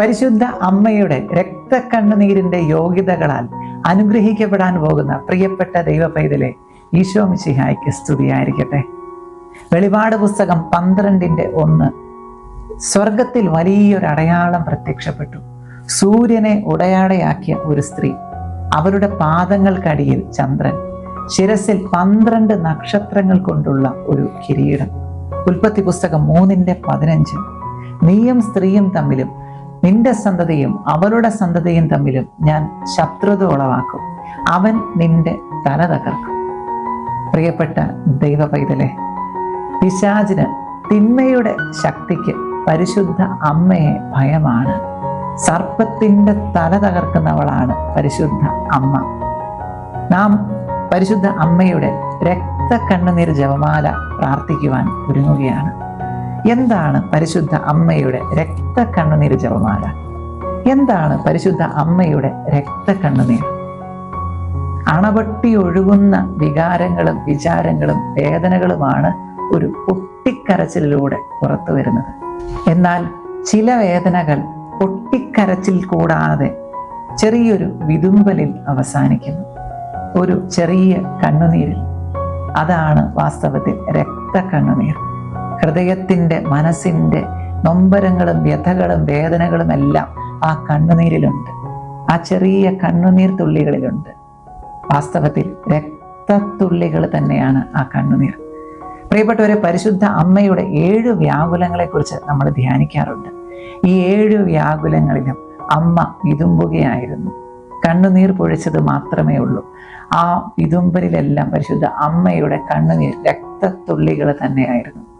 പരിശുദ്ധ അമ്മയുടെ രക്തക്കണ്ണുനീരിന്റെ യോഗ്യതകളാൽ അനുഗ്രഹിക്കപ്പെടാൻ പോകുന്ന പ്രിയപ്പെട്ട ദൈവ പൈതലെ ഈശോ മിശിഹായ്ക്ക് സ്തുതിയായിരിക്കട്ടെ. വെളിപാട് പുസ്തകം പന്ത്രണ്ടിന്റെ ഒന്ന്. സ്വർഗത്തിൽ വലിയൊരു അടയാളം പ്രത്യക്ഷപ്പെട്ടു. സൂര്യനെ ഉടയാടയാക്കിയ ഒരു സ്ത്രീ. അവരുടെ പാദങ്ങൾക്കടിയിൽ ചന്ദ്രൻ. ശിരസിൽ പന്ത്രണ്ട് നക്ഷത്രങ്ങൾ കൊണ്ടുള്ള ഒരു കിരീടം. ഉൽപ്പത്തി പുസ്തകം മൂന്നിന്റെ പതിനഞ്ച്. നീയും സ്ത്രീയും തമ്മിലും നിന്റെ സന്തതിയും അവരുടെ സന്തതിയും തമ്മിലും ഞാൻ ശത്രുത ഉളവാക്കും. അവൻ നിന്റെ തല തകർക്കും. പ്രിയപ്പെട്ട ദൈവ പൈതലെ പിശാചിന് തിന്മയുടെ ശക്തിക്ക് പരിശുദ്ധ അമ്മയെ ഭയമാണ്. സർപ്പത്തിന്റെ തല തകർക്കുന്നവളാണ് പരിശുദ്ധ അമ്മ. നാം പരിശുദ്ധ അമ്മയുടെ രക്തക്കണ്ണുനീർ ജപമാല പ്രാർത്ഥിക്കുവാൻ ഒരുങ്ങുകയാണ്. എന്താണ് പരിശുദ്ധ അമ്മയുടെ രക്തക്കണ്ണുനീർ ജപമാല എന്താണ് പരിശുദ്ധ അമ്മയുടെ രക്തക്കണ്ണുനീർ അണവട്ടി ഒഴുകുന്ന വികാരങ്ങളും വിചാരങ്ങളും വേദനകളുമാണ് ഒരു പൊട്ടിക്കരച്ചിലൂടെ പുറത്തു വരുന്നത്. എന്നാൽ ചില വേദനകൾ പൊട്ടിക്കരച്ചിൽ കൂടാതെ ചെറിയൊരു വിതുമ്പലിൽ അവസാനിക്കുന്നു. ഒരു ചെറിയ കണ്ണുനീരിൽ. അതാണ് വാസ്തവത്തിൽ രക്തക്കണ്ണുനീർ ഹൃദയത്തിന്റെ മനസ്സിന്റെ നൊമ്പരങ്ങളും വ്യഥകളും വേദനകളും എല്ലാം ആ കണ്ണുനീരിലുണ്ട്. ആ ചെറിയ കണ്ണുനീർ തുള്ളികളിലുണ്ട്. വാസ്തവത്തിൽ രക്തത്തുള്ളികൾ തന്നെയാണ് ആ കണ്ണുനീർ. പ്രിയപ്പെട്ടവരെ പരിശുദ്ധ അമ്മയുടെ ഏഴ് വ്യാകുലങ്ങളെക്കുറിച്ച് നമ്മൾ ധ്യാനിക്കാറുണ്ട്. ഈ ഏഴ് വ്യാകുലങ്ങളിലും അമ്മ വിതുമ്പുകയായിരുന്നു. കണ്ണുനീർ പൊഴിച്ചത് മാത്രമേ ഉള്ളൂ. ആ വിതുമ്പലിലെല്ലാം പരിശുദ്ധ അമ്മയുടെ കണ്ണുനീർ രക്തത്തുള്ളികൾ തന്നെയായിരുന്നു.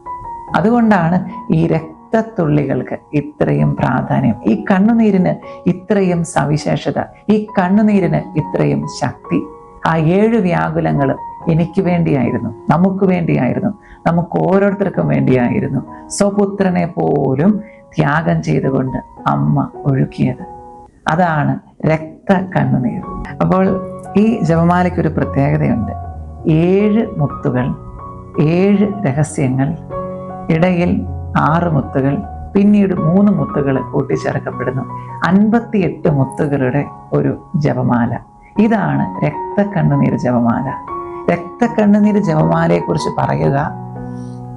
അതുകൊണ്ടാണ് ഈ രക്തത്തുള്ളികൾക്ക് ഇത്രയും പ്രാധാന്യം. ഈ കണ്ണുനീരിന് ഇത്രയും സവിശേഷത. ഈ കണ്ണുനീരിന് ഇത്രയും ശക്തി. ആ ഏഴ് വ്യാകുലങ്ങളും എനിക്ക് വേണ്ടിയായിരുന്നു നമുക്ക് വേണ്ടിയായിരുന്നു നമുക്ക് ഓരോരുത്തർക്കും വേണ്ടിയായിരുന്നു. സ്വപുത്രനെ പോലും ത്യാഗം ചെയ്തുകൊണ്ട് അമ്മ ഒഴുക്കിയത്. അതാണ് രക്ത കണ്ണുനീർ അപ്പോൾ ഈ ജപമാലയ്ക്ക് ഒരു പ്രത്യേകതയുണ്ട്. ഏഴ് മുത്തുകൾ ഏഴ് രഹസ്യങ്ങൾ ഇടയിൽ ആറ് മുത്തുകൾ പിന്നീട് മൂന്ന് മുത്തുകൾ കൂട്ടിച്ചേർക്കപ്പെടുന്നു. അൻപത്തിയെട്ട് മുത്തുകളുടെ ഒരു ജപമാല. ഇതാണ് രക്തക്കണ്ണുനീർ ജപമാല. രക്തക്കണ്ണുനീർ ജപമാലയെക്കുറിച്ച് പറയുക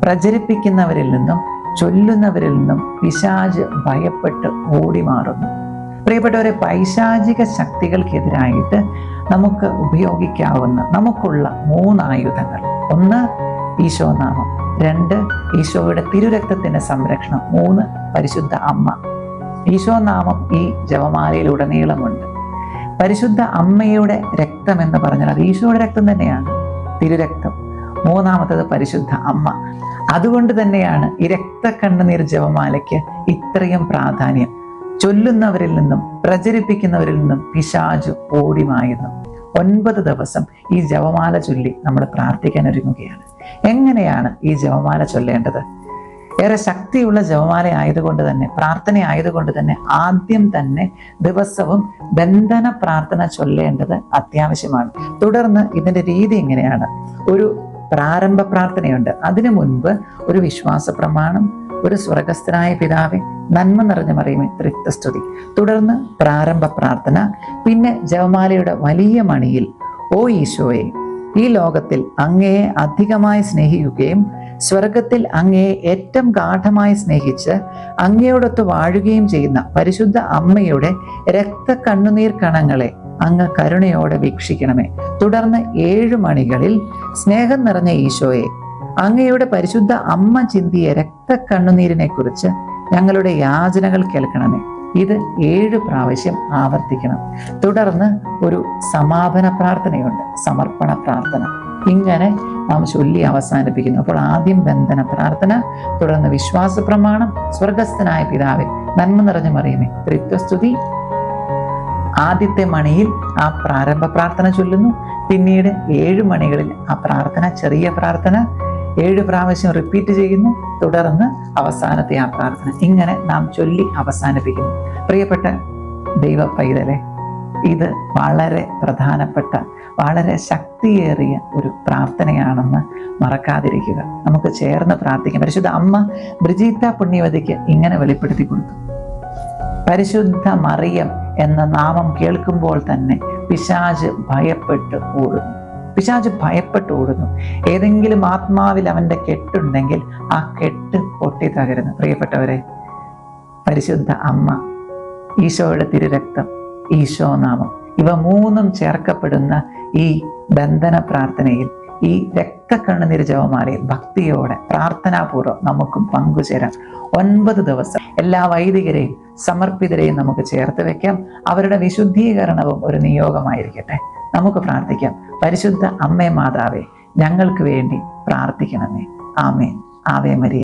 പ്രചരിപ്പിക്കുന്നവരിൽ നിന്നും ചൊല്ലുന്നവരിൽ നിന്നും പിശാജ് ഭയപ്പെട്ട് ഓടി മാറുന്നു പ്രിയപ്പെട്ടവരെ പൈശാചിക ശക്തികൾക്കെതിരായിട്ട് നമുക്ക് ഉപയോഗിക്കാവുന്ന നമുക്കുള്ള മൂന്ന് ആയുധങ്ങൾ ഒന്ന് ഈശോനാമം. രണ്ട് ഈശോയുടെ തിരുരക്തത്തിന്റെ സംരക്ഷണം. മൂന്ന് പരിശുദ്ധ അമ്മ. ഈശോ നാമം ഈ ജപമാലയിലുടനീളമുണ്ട്. പരിശുദ്ധ അമ്മയുടെ രക്തം എന്ന് പറഞ്ഞാൽ അത് ഈശോയുടെ രക്തം തന്നെയാണ്. തിരുരക്തം. മൂന്നാമത്തത് പരിശുദ്ധ അമ്മ. അതുകൊണ്ട് തന്നെയാണ് ഈ രക്തക്കണ്ണുനീർ ജപമാലയ്ക്ക് ഇത്രയും പ്രാധാന്യം. ചൊല്ലുന്നവരിൽ നിന്നും പ്രചരിപ്പിക്കുന്നവരിൽ നിന്നും പിശാചു ഓടിമായുന്നു. ഒൻപത് ദിവസം ഈ ജപമാല ചൊല്ലി നമ്മൾ പ്രാർത്ഥിക്കാൻ ഒരുങ്ങുകയാണ്. എങ്ങനെയാണ് ഈ ജപമാല ചൊല്ലേണ്ടത്? ഏറെ ശക്തിയുള്ള ജപമാല ആയതുകൊണ്ട് തന്നെ പ്രാർത്ഥന ആയതുകൊണ്ട് തന്നെ ആദ്യം തന്നെ ദിവസവും ബന്ധന പ്രാർത്ഥന ചൊല്ലേണ്ടത് അത്യാവശ്യമാണ്. തുടർന്ന് ഇതിന്റെ രീതി എങ്ങനെയാണ്? ഒരു പ്രാരംഭ പ്രാർത്ഥനയുണ്ട്. അതിനു മുൻപ് ഒരു വിശ്വാസ പ്രമാണം ഒരു സ്വർഗസ്ഥനായ പിതാവെ നന്മ നിറഞ്ഞ മറിയുമേ തൃത്വസ്തുതി തുടർന്ന് പ്രാരംഭ പ്രാർത്ഥന പിന്നെ ജപമാലയുടെ വലിയ മണിയിൽ ഓ ഈശോയെ ഈ ലോകത്തിൽ അങ്ങയെ അധികമായി സ്നേഹിക്കുകയും സ്വർഗത്തിൽ അങ്ങയെ ഏറ്റവും ഗാഠമായി സ്നേഹിച്ച് അങ്ങയോടൊത്ത് വാഴുകയും ചെയ്യുന്ന പരിശുദ്ധ അമ്മയുടെ രക്ത കണ്ണുനീർ കണങ്ങളെ അങ്ങ് കരുണയോടെ വീക്ഷിക്കണമേ. തുടർന്ന് ഏഴു മണികളിൽ സ്നേഹം നിറഞ്ഞ ഈശോയെ അങ്ങയുടെ പരിശുദ്ധ അമ്മ ചിന്തിയ രക്ത കണ്ണുനീരിനെ കുറിച്ച് ഞങ്ങളുടെ യാചനകൾ കേൾക്കണമേ. ഇത് ഏഴ് പ്രാവശ്യം ആവർത്തിക്കണം. തുടർന്ന് ഒരു സമാപന പ്രാർത്ഥനയുണ്ട്. സമർപ്പണ പ്രാർത്ഥന. ഇങ്ങനെ നാം ചൊല്ലി അവസാനിപ്പിക്കുന്നു. അപ്പോൾ ആദ്യം ബന്ധന പ്രാർത്ഥന തുടർന്ന് വിശ്വാസ പ്രമാണം സ്വർഗസ്ഥനായ പിതാവിൽ നന്മ നിറഞ്ഞ മറിയമേ ത്രിത്വസ്തുതി. ആദ്യത്തെ മണിയിൽ ആ പ്രാരംഭ പ്രാർത്ഥന ചൊല്ലുന്നു. പിന്നീട് ഏഴ് മണികളിൽ ആ പ്രാർത്ഥന ചെറിയ പ്രാർത്ഥന ഏഴ് പ്രാവശ്യം റിപ്പീറ്റ് ചെയ്യുന്നു. തുടർന്ന് അവസാനത്തെ ആ പ്രാർത്ഥന. ഇങ്ങനെ നാം ചൊല്ലി അവസാനിപ്പിക്കുന്നു. പ്രിയപ്പെട്ട ദൈവ പൈതലെ ഇത് വളരെ പ്രധാനപ്പെട്ട വളരെ ശക്തിയേറിയ ഒരു പ്രാർത്ഥനയാണെന്ന് മറക്കാതിരിക്കുക. നമുക്ക് ചേർന്ന് പ്രാർത്ഥിക്കാം. പരിശുദ്ധ അമ്മ ബ്രിജീത്ത പുണ്യവതിക്ക് ഇങ്ങനെ വെളിപ്പെടുത്തി കൊടുത്തു. പരിശുദ്ധ മറിയം എന്ന നാമം കേൾക്കുമ്പോൾ തന്നെ പിശാജ് ഭയപ്പെട്ട് ഓടുന്നു പിശാജ് ഭയപ്പെട്ട് ഓടുന്നു. ഏതെങ്കിലും ആത്മാവിൽ അവന്റെ കെട്ടുണ്ടെങ്കിൽ ആ കെട്ട് പൊട്ടി തകരുന്നു. പ്രിയപ്പെട്ടവരെ പരിശുദ്ധ അമ്മ ഈശോയുടെ തിരുരക്തം ഈശോ നാമം ഇവ മൂന്നും ചേർക്കപ്പെടുന്ന ഈ ബന്ധന പ്രാർത്ഥനയിൽ ഈ രക്തക്കണ്ണുനീർ ജപമാലയിൽ ഭക്തിയോടെ പ്രാർത്ഥനാപൂർവം നമുക്കും പങ്കുചേരാം. ഒൻപത് ദിവസം എല്ലാ വൈദികരെയും സമർപ്പിതരെയും നമുക്ക് ചേർത്ത് വെക്കാം. അവരുടെ വിശുദ്ധീകരണവും ഒരു നിയോഗമായിരിക്കട്ടെ. നമുക്ക് പ്രാർത്ഥിക്കാം. പരിശുദ്ധ അമ്മേ മാതാവേ ഞങ്ങൾക്ക് വേണ്ടി പ്രാർത്ഥിക്കണമേ. ആമേ ആവേ മരിയ.